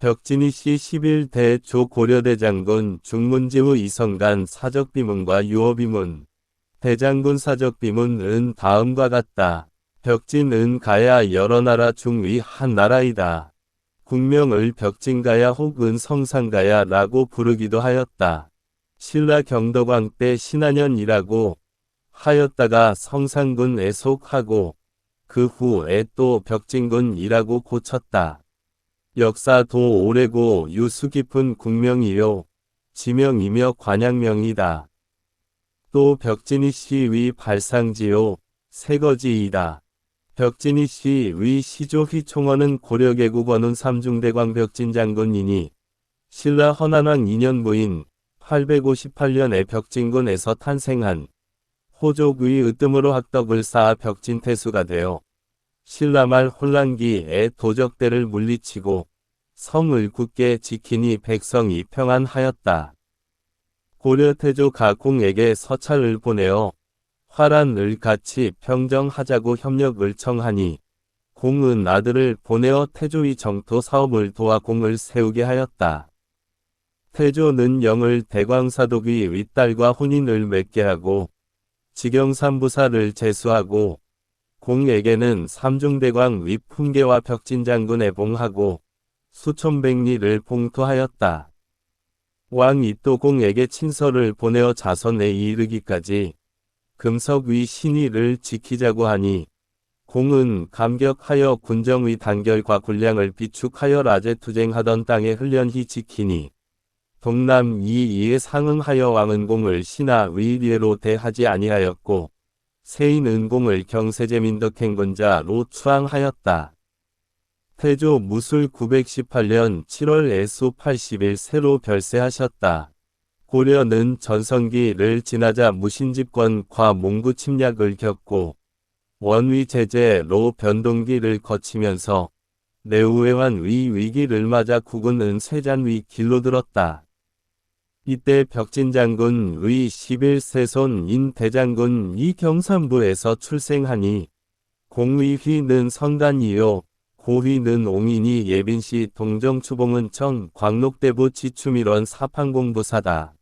벽진희 씨 11대 조 고려대 장군 중문지후 이성간 사적비문과 유어비문 대장군 사적비문은 다음과 같다. 벽진은 가야 여러 나라 중위 한 나라이다. 국명을 벽진가야 혹은 성상가야라고 부르기도 하였다. 신라 경덕왕 때 신안현이라고 하였다가 성상군에 속하고 그 후에 또 벽진군이라고 고쳤다. 역사도 오래고 유수 깊은 국명이요. 지명이며 관양명이다. 또 벽진이 시위 발상지요. 세거지이다. 벽진이 시위 시조 휘총원은 고려개국 원운 삼중대광 벽진 장군이니 신라 헌안왕 2년 부인 858년에 벽진군에서 탄생한 호족의 으뜸으로 학덕을 쌓아 벽진태수가 되어 신라말 혼란기에 도적대를 물리치고 성을 굳게 지키니 백성이 평안하였다. 고려 태조 가 공에게 서찰을 보내어 화란을 같이 평정하자고 협력을 청하니 공은 아들을 보내어 태조의 정토 사업을 도와 공을 세우게 하였다. 태조는 영을 대광사독의 윗딸과 혼인을 맺게 하고 직영삼부사를 제수하고 공에게는 삼중대광 윗풍계와 벽진장군에 봉하고 수천백리를 봉투하였다. 왕이 또 공에게 친서를 보내어 자선에 이르기까지 금석 위 신의를 지키자고 하니 공은 감격하여 군정의 단결과 군량을 비축하여 라제 투쟁하던 땅에 흘련히 지키니 동남 이이에 상응하여 왕은 공을 신하 위례로 대하지 아니하였고 세인 은공을 경세제 민덕행군자로 추앙하였다. 태조 무술 918년 7월 애수 80일 새로 별세하셨다. 고려는 전성기를 지나자 무신집권과 몽구 침략을 겪고 원위 제재로 변동기를 거치면서 내우회환 위 위기를 맞아 국군은 쇠잔위 길로 들었다. 이때 벽진장군 의 11세손 인 대장군 이 경산부에서 출생하니 공위휘는 성단이요 고휘는 옹인이 예빈시 동정추봉은 청 광록대부 지추밀원 사판공부사다.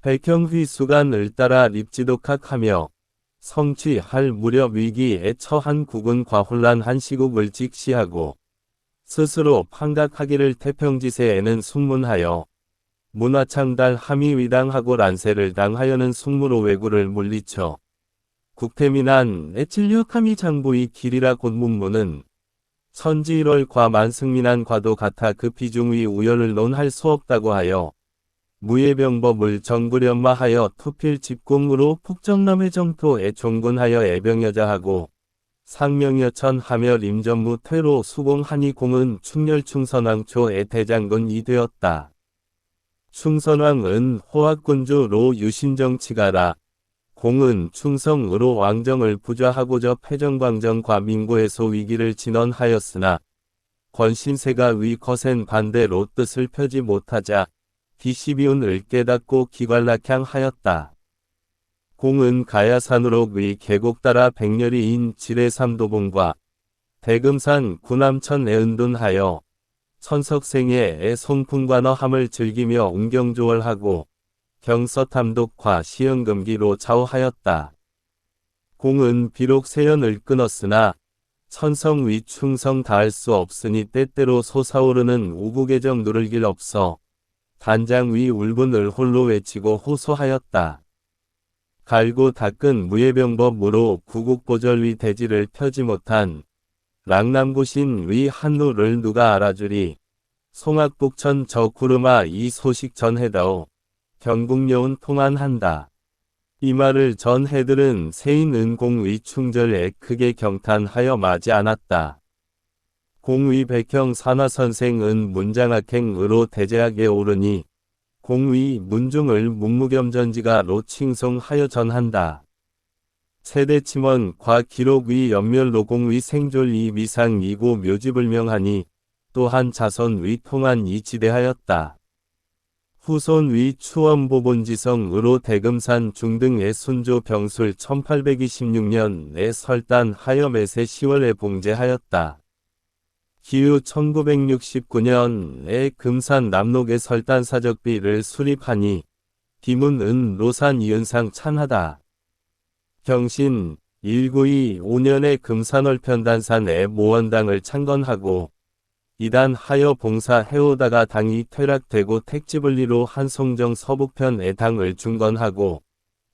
백형휘 수간을 따라 립지독학하며 성취할 무렵 위기에 처한 국은 과 혼란한 시국을 직시하고 스스로 판각하기를 태평지세에는 숙문하여 문화창달 함의위당하고 란세를 당하여는 숙무로 왜구를 물리쳐 국태민한 애칠력함이 장부의 길이라 곧문무는 선지일월과 만승민한 과도 같아 그 비중의 우연을 논할 수 없다고 하여 무예병법을 정부련마하여 투필 집공으로 북정남의 정토에 종군하여 애병여자하고 상명여천 하며 림전무 퇴로 수공하니 공은 충렬충선왕초의 대장군이 되었다. 충선왕은 호학군주로 유신정치가라. 공은 충성으로 왕정을 부좌하고저 패정광정과 민고에서 위기를 진언하였으나 권신세가 위 거센 반대로 뜻을 펴지 못하자 기시비운을 깨닫고 기관락향하였다. 공은 가야산으로 위 계곡 따라 백렬이인 지뢰삼도봉과 대금산 구남천 애은둔하여 천석생의 송풍관어함을 즐기며 운경조월하고 경서탐독과 시연금기로 좌우하였다. 공은 비록 세연을 끊었으나 천성 위 충성 다할 수 없으니 때때로 솟아오르는 우국의정 누를 길 없어 단장 위 울분을 홀로 외치고 호소하였다. 갈고 닦은 무예병법으로 구국보절 위 대지를 펴지 못한 랑남구신 위 한누를 누가 알아주리. 송악북천 저 구름아 이 소식 전해다오. 경국여운 통한한다. 이 말을 전 해들은 세인 은공의 충절에 크게 경탄하여 마지 않았다. 공위 백형 산화선생은 문장학행으로 대제학에 오르니 공위 문중을 문무겸전지가로 칭송하여 전한다. 세대 침원 과 기록의 연멸로 공위 생졸이 미상이고 묘지불명하니 또한 자손위 통한이 지대하였다. 후손위 추원보본지성으로 대금산 중등의 순조 병술 1826년에 설단 하여 매세 10월에 봉제하였다. 기후 1969년에 금산 남록의 설단 사적비를 수립하니 디문은 노산 이은상 찬하다. 경신 1925년에 금산월 편단산에 모원당을 창건하고 이단 하여 봉사해오다가 당이 퇴락되고 택지분리로 한송정 서북편에 당을 중건하고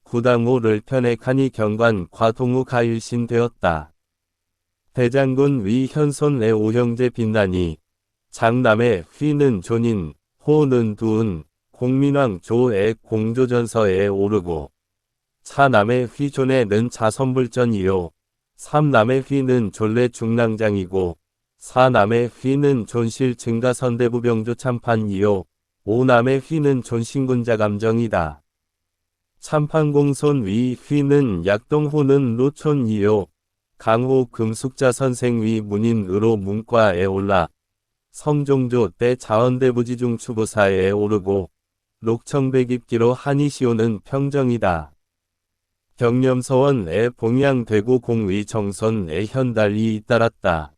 구당호를 편액하니 경관 과 동우 가 일신 되었다. 대장군 위 현손 내 오형제 빛나니 장남의 휘는 존인 호는 두은 공민왕 조의 공조전서에 오르고 차남의 휘존에는 자선불전이요 삼남의 휘는 졸래 중랑장이고 사남의 휘는 존실 증가선대부병조 참판이요 오남의 휘는 존신군자 감정이다. 참판공손 위 휘는 약동호는 노촌이요 강호 금숙자 선생 위 문인으로 문과에 올라 성종조 때 자원대부지중 추부사에 오르고 녹청백입기로 한이시오는 평정이다. 경념서원에 봉양대구 공위 정선에 현달이 잇따랐다.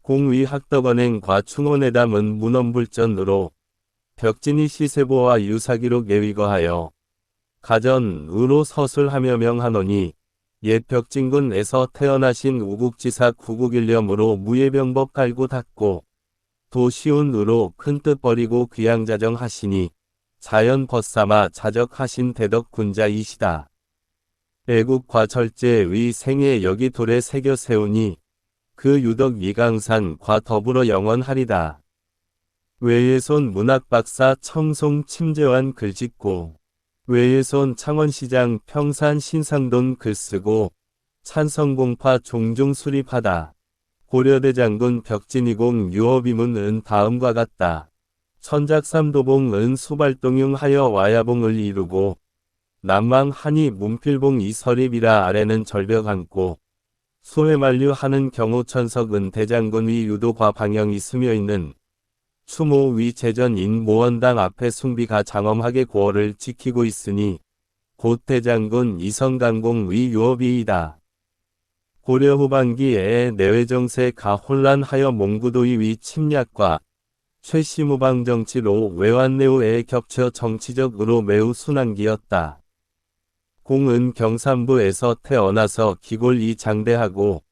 공위 학덕원행과 충원에 담은 문헌불전으로 벽진이 시세보와 유사기록 예위거하여 가전으로 서술하며 명하노니 옛 벽진군에서 태어나신 우국지사 구국일념으로 무예병법 갈고 닦고 도시운으로 큰 뜻 버리고 귀양자정 하시니 자연 벗삼아 자적하신 대덕군자이시다. 애국과 철제의 생애 여기 돌에 새겨 세우니 그 유덕 미강산과 더불어 영원하리다. 외예손 문학박사 청송 침재환 글짓고 외예손 창원시장 평산 신상돈 글쓰고 찬성공파 종종 수립하다. 고려대 장군 벽진이공 유업이문은 다음과 같다. 천작삼도봉은 수발동융 하여 와야봉을 이루고 남망 한이 문필봉 이설입이라 아래는 절벽 앉고 소회만류 하는 경우 천석은 대장군 위 유도과 방영이 스며 있는 추모 위 재전인 모원당 앞에 숭비가 장엄하게 고어를 지키고 있으니 곧 대장군 이성강공 위 유업이이다. 고려 후반기에 내외정세가 혼란하여 몽구도의 위 침략과 최시무방 정치로 외환내우에 겹쳐 정치적으로 매우 순환기였다. 공은 경산부에서 태어나서 기골이 장대하고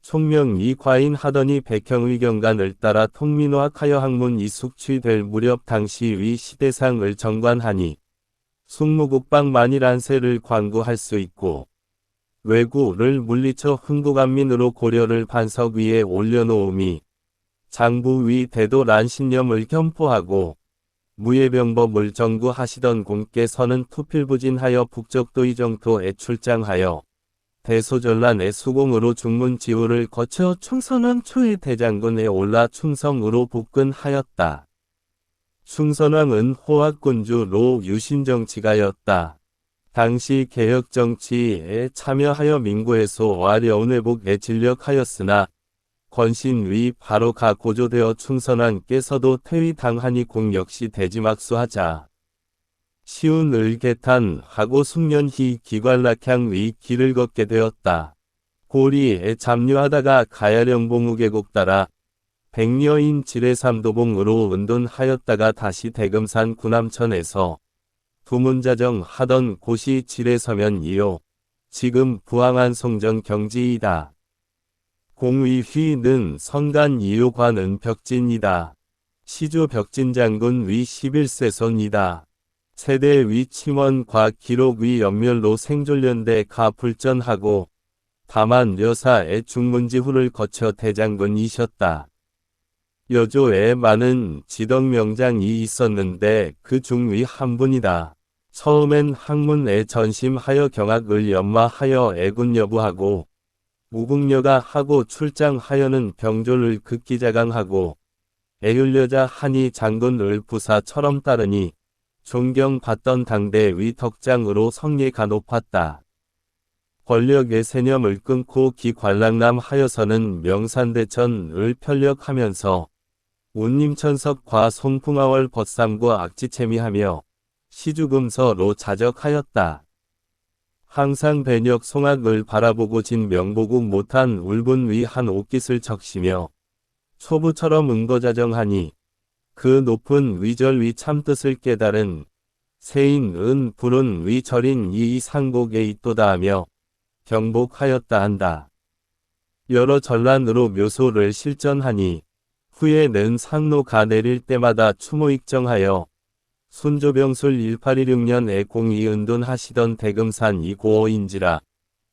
총명이 과인 하더니 백형의 경관을 따라 통민화하여 학문 이 숙취될 무렵 당시의 시대상을 정관하니 숙무국방 만일안세를 광구할 수 있고 외구를 물리쳐 흥국안민으로 고려를 반석 위에 올려놓음이 장부 위 대도 란신념을 겸포하고 무예병법을 정구하시던 공께서는 투필부진하여 북적도의 정토에 출장하여 대소전란의 수공으로 중문지우를 거쳐 충선왕 초의 대장군에 올라 충성으로 복근하였다. 충선왕은 호학군주 로 유신정치가였다. 당시 개혁정치에 참여하여 민고에서 어려운 회복에 진력하였으나 권신위 바로 가 고조되어 충선왕께서도 퇴위당하니 공 역시 대지막수하자. 시운 을개탄 하고 숙련히 기관락향 위 길을 걷게 되었다. 고리에 잡류하다가 가야령 봉우계곡 따라 백녀인 지뢰삼도봉으로 은돈하였다가 다시 대금산 구남천에서 부문자정 하던 곳이 지뢰서면이요. 지금 부항한 송정 경지이다. 공위휘는 선간 이유관은 벽진이다. 시조 벽진 장군 위 11세손이다. 세대 위 침원과 기록 위 연멸로 생존련대 가 불전하고 다만 여사의 중문지후를 거쳐 대장군이셨다. 여조에 많은 지덕명장이 있었는데 그 중위 한 분이다. 처음엔 학문에 전심하여 경악을 연마하여 애군 여부하고 무궁녀가 하고 출장하여는 병조를 극기자강하고 애율여자 한이 장군을 부사처럼 따르니 존경받던 당대 위덕장으로 성리가 높았다. 권력의 세념을 끊고 기관락남 하여서는 명산대천을 편력하면서 운림천석과 송풍아월 벗삼과 악지체미하며 시주금서로 자적하였다. 항상 배역 송악을 바라보고 진 명보국 못한 울분 위한 옷깃을 적시며 초부처럼 응거자정하니 그 높은 위절 위 참뜻을 깨달은 세인 은 불은 위절인 이 상곡에 있도다 하며 경복하였다 한다. 여러 전란으로 묘소를 실전하니 후에 는 상로가 내릴 때마다 추모익정하여 순조병술 1816년에 공이은돈 하시던 대금산 이고어인지라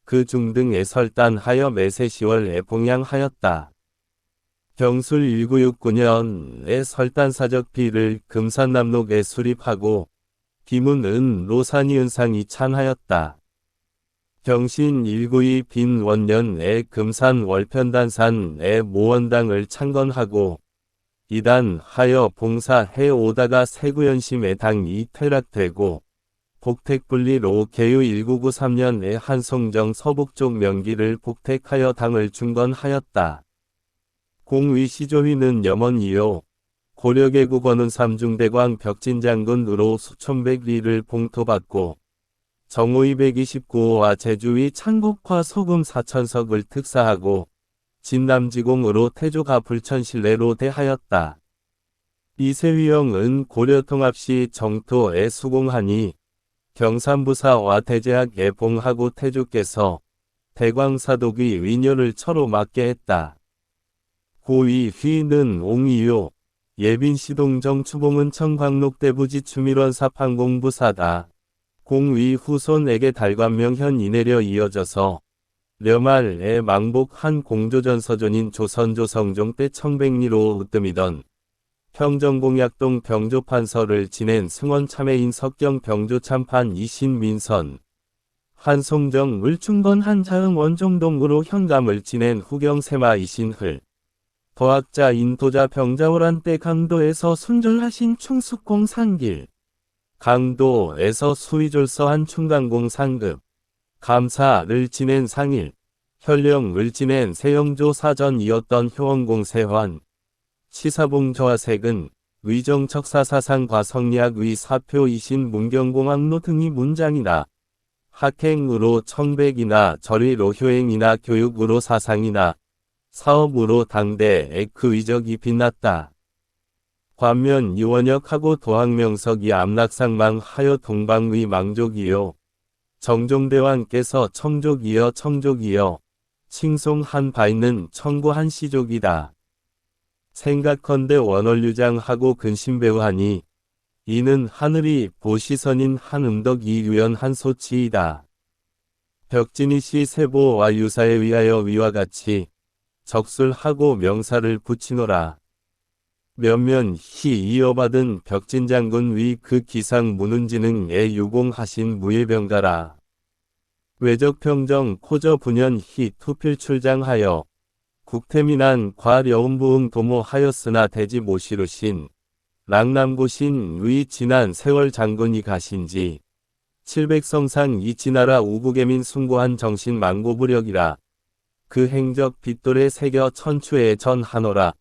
그 중등에 설단하여 매세 10월에 봉양하였다. 병술 1969년에 설단사적 비를 금산남록에 수립하고 비문은 로산이 은상이 찬하였다. 경신 192 빈 원년에 금산 월편단산에 모원당을 창건하고 이단 하여 봉사해 오다가 세구연심의 당이 퇴락되고 복택분리로 개유 1993년에 한송정 서북쪽 명기를 복택하여 당을 중건하였다. 공위 시조위는 염원이요. 고려개국 어는 삼중대광 벽진장군으로 수천백리를 봉토받고 정오이 129호와 제주위 창곡화 소금 사천석을 특사하고 진남지공으로 태조가 불천실내로 대하였다. 이세위영은 고려통합시 정토에 수공하니 경산부사와 대제학에 봉하고 태조께서 대광사독의 위녀를 처로 맡게 했다. 고위 휘는 옹이요. 예빈시동정 추봉은 청광록 대부지 추밀원 사판공부사다. 공위 후손에게 달관명 현 이내려 이어져서 려말의 망복 한 공조전 서전인 조선조 성종 때 청백리로 으뜸이던 평정공약동 병조판서를 지낸 승원 참회인 석경 병조참판 이신민선 한송정 물충건 한자흥 원종동으로 현감을 지낸 후경세마 이신흘 도학자 인도자 병자오란 때 강도에서 순절하신 충숙공 상길 강도에서 수위졸서한 충강공 상급 감사를 지낸 상일, 현령을 지낸 세영조 사전이었던 효원공 세환, 시사봉 저하색은 위정척사 사상과 성리학의 사표이신 문경공학로 등이 문장이나 학행으로 청백이나 절위로 효행이나 교육으로 사상이나 사업으로 당대의 그 위적이 빛났다. 반면 이원역하고 도학명석이 암락상망하여 동방의 망족이요. 정종대왕께서 청족이여 청족이여 칭송한 바 있는 청구한 시족이다. 생각컨대 원월유장하고 근심배우하니 이는 하늘이 보시선인 한 음덕이 유연한 소치이다. 벽진이 시 세보와 유사에 위하여 위와 같이 적술하고 명사를 붙이노라. 몇면 희 이어받은 벽진장군 위 그 기상 문운지능에 유공하신 무예병가라. 외적평정 코저 분연 희 투필 출장하여 국태민한 과려운부흥 도모하였으나 대지 모시르신 랑남고신 위 지난 세월 장군이 가신지 700성상 이지나라 우국에민 숭고한 정신 망고부력이라 그 행적 빗돌에 새겨 천추에 전하노라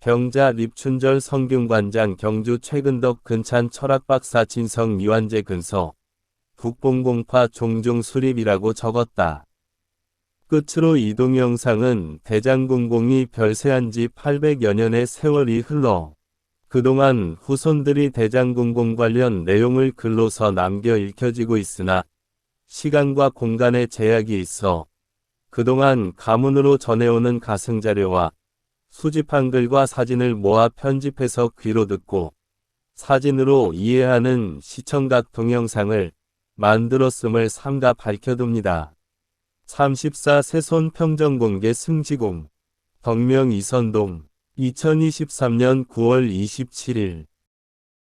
병자 립춘절 성균관장 경주 최근덕 근찬 철학박사 진성 미완재 근서 북봉공파 종중 수립이라고 적었다. 끝으로 이동 영상은 대장공공이 별세한 지 800여 년의 세월이 흘러 그동안 후손들이 대장공공 관련 내용을 글로서 남겨 읽혀지고 있으나 시간과 공간의 제약이 있어 그동안 가문으로 전해오는 가승자료와 수집한 글과 사진을 모아 편집해서 귀로 듣고 사진으로 이해하는 시청각 동영상을 만들었음을 삼가 밝혀둡니다. 34 세손 평정공개 승지공 덕명 이선동 2023년 9월 27일